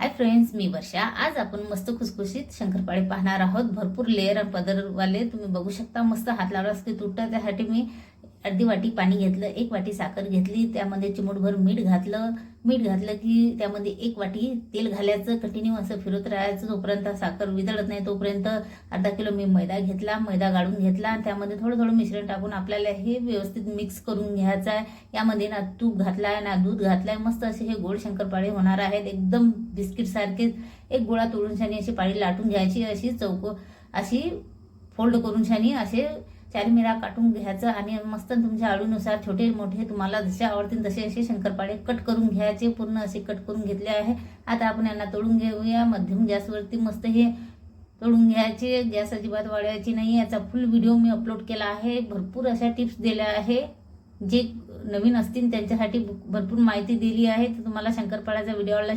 Hi friends मी वर्षा. आज आपण मस्त खुसखुशीत शंकरपाळे पाहणार आहोत. भरपूर लेअर आणि पदरवाले तुम्ही बघू शकता. मस्त हात लावलास की तुटतं त्यासाठी मी अर्धी वाटी पाणी घेतलं एक वाटी साखर घेतली त्यामध्ये चिमूटभर मीठ घातलं. मीठ घातलं की त्यामध्ये एक वाटी तेल घालायचं कंटिन्यू असं फिरत राहायचं. जोपर्यंत साखर विदळत नाही तोपर्यंत अर्धा किलो मी मैदा घेतला. मैदा गाळून घेतला. आणि त्यामध्ये थोडं थोडं मिश्रण टाकून आपल्याला हे व्यवस्थित मिक्स करून घ्यायचं आहे. यामध्ये ना तूप घातला आहे ना दूध घातलं आहे मस्त असे हे गोड शंकरपाळे होणार आहेत. एकदम बिस्किटसारखेच एक गोळा तोडून शानी अशी पाळी लाटून घ्यायची. अशी चौको अशी फोल्ड करून शानी असे चार मिरा काटून घ्यायचं आणि मस्त तुमच्या आवडीनुसार छोटे मोठे तुम्हाला जसे आवडतील तसे असे शंकरपाळे कट करून घ्यायचे पूर्ण असे कट करून घेतले आहे. आता आपण यांना तळून घेऊया. मध्यम गॅसवरती मस्त हे तळून घ्यायचे. गॅस अजिबात वाढवायची नाही. याचा फुल व्हिडिओ मी अपलोड केला आहे. भरपूर अशा टिप्स दिल्या आहे. जे नवीन असतील त्यांच्यासाठी भरपूर माहिती दिली आहे. तर तुम्हाला शंकरपाळ्याचा व्हिडिओ आवडला